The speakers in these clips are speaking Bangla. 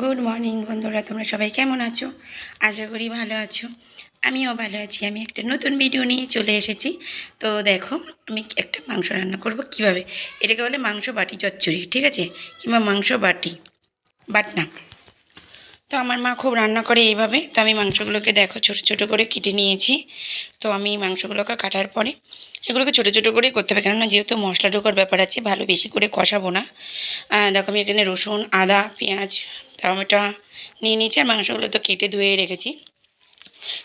গুড মর্নিং বন্ধুরা, তোমরা সবাই কেমন আছো? আশা করি ভালো আছো। আমিও ভালো আছি। আমি একটা নতুন ভিডিও নিয়ে চলে এসেছি। তো দেখো, আমি একটা মাংস রান্না করব কীভাবে? এটাকে বলে মাংস বাটি চচ্চড়ি, ঠিক আছে? কিংবা মাংস বাটি, বাটনা। তো আমার মা খুব রান্না করে এইভাবে। তো আমি মাংসগুলোকে দেখো, ছোট ছোট করে কেটে নিয়েছি। তো আমি মাংসগুলোকে কাটার পরে এগুলোকে ছোট ছোট করে করতে হবে। কেননা যেহেতু মশলা ঢোকার ব্যাপার আছে, ভালো বেশি করে কষাবো না। দেখো আমি এখানে রসুন, আদা, পেঁয়াজ, টমেটো নিয়ে নিয়েছি আর মাংসগুলো তো কেটে ধুয়ে রেখেছি।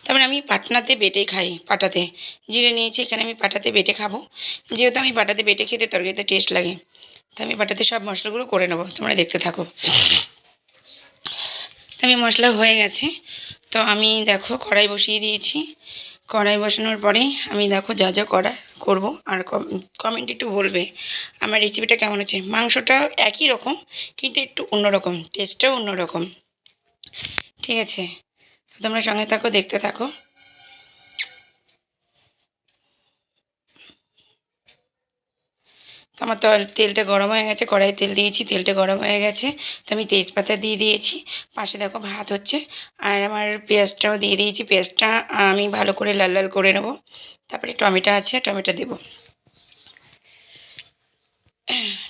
তারপরে আমি পাটনাতে বেটে খাই, পাটাতে। জিরে নিয়েছি, এখানে আমি পাটাতে বেটে খাব। যেহেতু আমি পাটাতে বেটে খেতে তরকারিতে টেস্ট লাগে, তো আমি পাটাতে সব মশলাগুলো করে নেব। তোমরা দেখতে থাকো। আমি মশলা হয়ে গেছে। তো আমি দেখো কড়াই বসিয়ে দিয়েছি। কড়াই বসানোর পরে আমি দেখো যা যা করা করব আর কমেন্ট একটু বলবে আমার রেসিপিটা কেমন আছে মাংসটা একই রকম, কিন্তু একটু অন্যরকম টেস্টটাও অন্যরকম। ঠিক আছে? তোমরা সঙ্গে থাকো, দেখতে থাকো। তো আমার তো তেলটা গরম হয়ে গেছে কড়াই তেল দিয়েছি, তেলটা গরম হয়ে গেছে। তো আমি তেজপাতা দিয়ে দিয়েছি, পাশে দেখো ভাত হচ্ছে। আর আমার পেঁয়াজটাও দিয়ে দিয়েছি, পেঁয়াজটা আমি ভালো করে লাল লাল করে নেব। তারপরে টমেটো আছে, টমেটো দেব।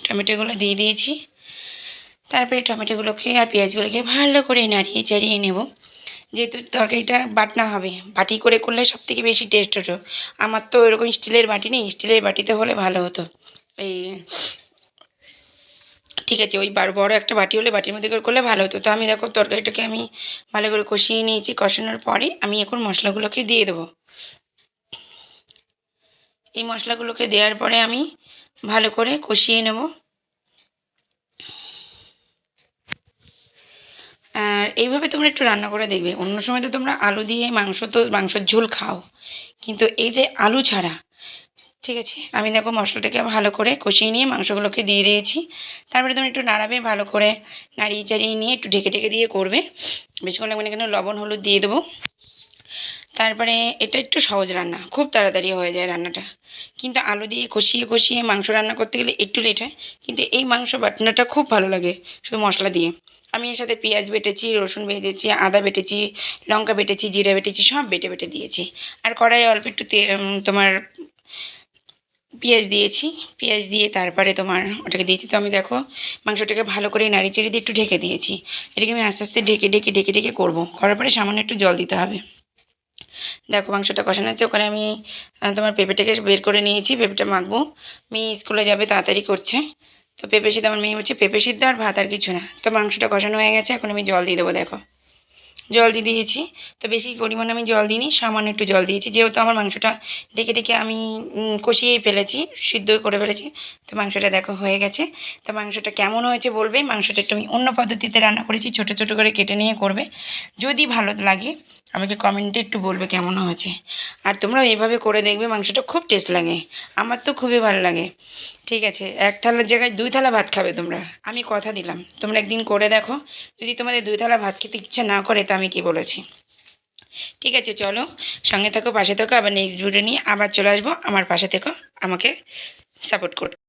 টমেটোগুলো দিয়ে দিয়েছি। তারপরে টমেটোগুলোকে আর পেঁয়াজগুলোকে ভালো করে নাড়িয়ে চাড়িয়ে নেব। যেহেতু তরকারিটা বাটনা হবে, বাটি করে করলে সব থেকে বেশি টেস্ট হতো আমার তো এরকম স্টিলের বাটি নেই, স্টিলের বাটিতে হলে ভালো হতো। এই, ঠিক আছে, ওই বার, বড় একটা বাটি হলে বাটির মধ্যে করে করলে ভালো হতো। তো আমি দেখো তরকারিটাকে আমি ভালো করে কষিয়ে নিয়েছি, কষানোর পরে আমি এখন মশলাগুলোকে দিয়ে দেবো। এই মশলাগুলোকে দেওয়ার পরে আমি ভালো করে কষিয়ে নেব। আর এইভাবে তোমরা একটু রান্না করে দেখবে। অন্য সময় তো তোমরা আলু দিয়ে মাংস তো, মাংসের ঝোল খাও। কিন্তু এইটা আলু ছাড়া ঠিক আছে। আমি দেখো মশলাটাকে ভালো করে কষিয়ে নিয়ে মাংসগুলোকে দিয়ে দিয়েছি। তারপরে তুমি একটু নাড়াবে, ভালো করে নাড়িয়ে চাড়িয়ে নিয়ে একটু ঢেকে ঢেকে দিয়ে করবে। বেশিক্ষণ লাগবে না, এখানে লবণ, হলুদ দিয়ে দেবো। তারপরে এটা একটু সহজ রান্না, খুব তাড়াতাড়ি হয়ে যায় রান্নাটা। কিন্তু আলু দিয়ে কষিয়ে কষিয়ে মাংস রান্না করতে গেলে একটু লেট হয়। কিন্তু এই মাংস বাটনাটা খুব ভালো লাগে শুধু মশলা দিয়ে। আমি এর সাথে পেঁয়াজ বেটেছি, রসুন বেটেছি, আদা বেটেছি, লঙ্কা বেটেছি, জিরা বেটেছি, সব বেটে বেটে দিয়েছি। আর কড়াইয়ে অল্প একটু তোমার পেঁয়াজ দিয়েছি, পেঁয়াজ দিয়ে তারপরে তোমার ওটাকে দিয়েছি। তো আমি দেখো মাংসটাকে ভালো করে নাড়ি চেড়ে দিয়ে একটু ঢেকে দিয়েছি। এটাকে আমি আস্তে আস্তে ঢেকে ঢেকে ঢেকে ঢেকে করব। করার পরে সামান্য একটু জল দিতে হবে। দেখো মাংসটা কষানো হচ্ছে, ওখানে আমি তোমার পেঁপেটাকে বের করে নিয়েছি, পেঁপেটা মাখবো। মেয়ে স্কুলে যাবে, তাড়াতাড়ি করছে। তো পেঁপে সিদ্ধ, আমার মেয়ে হচ্ছে পেঁপে সিদ্ধ আর ভাত আর কিছু না। তো মাংসটা কষানো হয়ে গেছে, এখন আমি জল দিয়ে দেবো, দেখো। জল দিয়ে দিয়েছি। তো বেশি পরিমাণে আমি জল দিইনি, সামান্য একটু জল দিয়েছি। যেহেতু আমার মাংসটা ডেকে ডেকে আমি কষিয়েই ফেলেছি, সিদ্ধ করে ফেলেছি। তো মাংসটা দেখো হয়ে গেছে। তো মাংসটা কেমন হয়েছে বলবে? মাংসটা একটু আমি অন্য পদ্ধতিতে রান্না করেছি, ছোটো ছোটো করে কেটে নিয়ে করবে। যদি ভালো লাগে আমাকে কমেন্টে একটু বলবে কেমন হয়েছে। আর তোমরা এইভাবে করে দেখবে, মাংসটা খুব টেস্ট লাগে। আমার তো খুবই ভালো লাগে। ঠিক আছে, এক থালার জায়গায় দুই থালা ভাত খাবে তোমরা। আমি কথা দিলাম। তোমরা একদিন করে দেখো। যদি তোমাদের দুই থালা ভাত খেতে ইচ্ছা না করে, তো আমি কি বলেছি? ঠিক আছে, চলো। সঙ্গে থাকো, পাশে থাকো। আবার নেক্সট ভিডিও নিয়ে আবার চলে আসব। আমার পাশে থেকো। আমাকে সাপোর্ট করো।